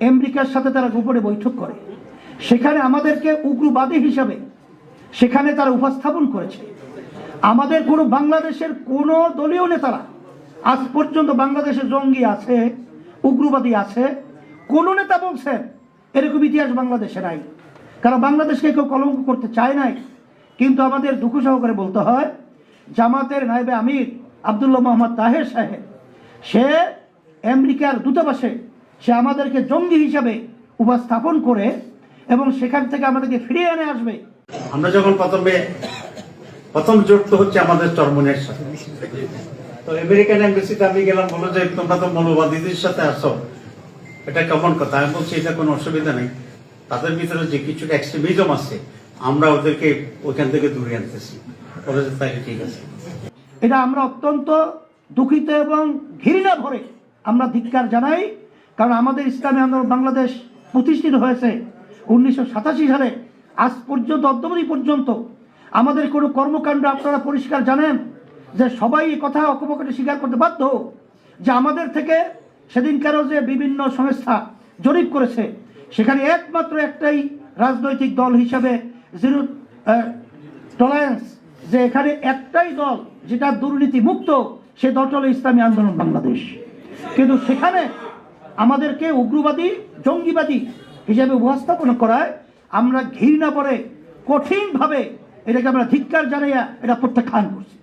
আমেরিকার সাথে তারা গোপনে বৈঠক করে। সেখানে আমাদেরকে উগ্রবাদী হিসাবে সেখানে তারা উপস্থাপন করেছে। আমাদের কোনো বাংলাদেশের কোনো দলীয় নেতারা আজ পর্যন্ত বাংলাদেশে জঙ্গি আছে, উগ্রবাদী আছে। কোনো নেতা বলছেন, এরকম ইতিহাস বাংলাদেশে নাই। কারণ বাংলাদেশকে কেউ কলঙ্ক করতে চায় নাই। কিন্তু আমাদের দুঃখ সহকারে বলতে হয়, জামাতের নাইবে আমির আবদুল্লাহ মোহাম্মদ তাহের সাহেব, সে আমেরিকার দূতাবাসে সে আমাদেরকে জঙ্গি হিসাবে উপস্থাপন করে এবং সেখান থেকে আমাদেরকে ফিরিয়ে এনে আসবে। আমরা যখন প্রথমে প্রথম যুক্ত হচ্ছে আমাদের চরমনের সাথে। তো আমেরিকান এম্বাসিতে আমি গেলাম বলো যে তোমরা তো মৌলবাদীদের সাথে আসো। এটা কেমন কথা? আমি বলছি এটা কোনো অসুবিধা নেই। তাদের ভিতরে যে কিছু এক্সট্রিমিজম আছে আমরা ওদেরকে ওইখান থেকে দূরে আনতেছি। বলে যে তাই ঠিক আছে। এটা আমরা অত্যন্ত দুঃখিত এবং ঘৃণা ভরে আমরা ধিক্কার জানাই। কারণ আমাদের ইসলামী আন্দোলন বাংলাদেশ প্রতিষ্ঠিত হয়েছে উনিশশো সাতাশি সালে। আজ পর্যন্ত, অদ্যবধি পর্যন্ত আমাদের কোনো কর্মকাণ্ড আপনারা পরিষ্কার জানেন যে সবাই কথা অকপকটে স্বীকার করতে বাধ্য যে আমাদের থেকে সেদিনকারও যে বিভিন্ন সংস্থা জরিপ করেছে, সেখানে একমাত্র একটাই রাজনৈতিক দল হিসাবে জিরো টলারেন্স যে এখানে একটাই দল যেটা দুর্নীতি মুক্ত সে দলটা হলো ইসলামী আন্দোলন বাংলাদেশ। কিন্তু সেখানে আমাদেরকে উগ্রবাদী, জঙ্গিবাদী হিসাবে উপস্থাপন করায় আমরা ঘৃণা পরে কঠিনভাবে এটাকে আমরা ধিক্কার জানাইয়া এটা প্রত্যাখ্যান করছি।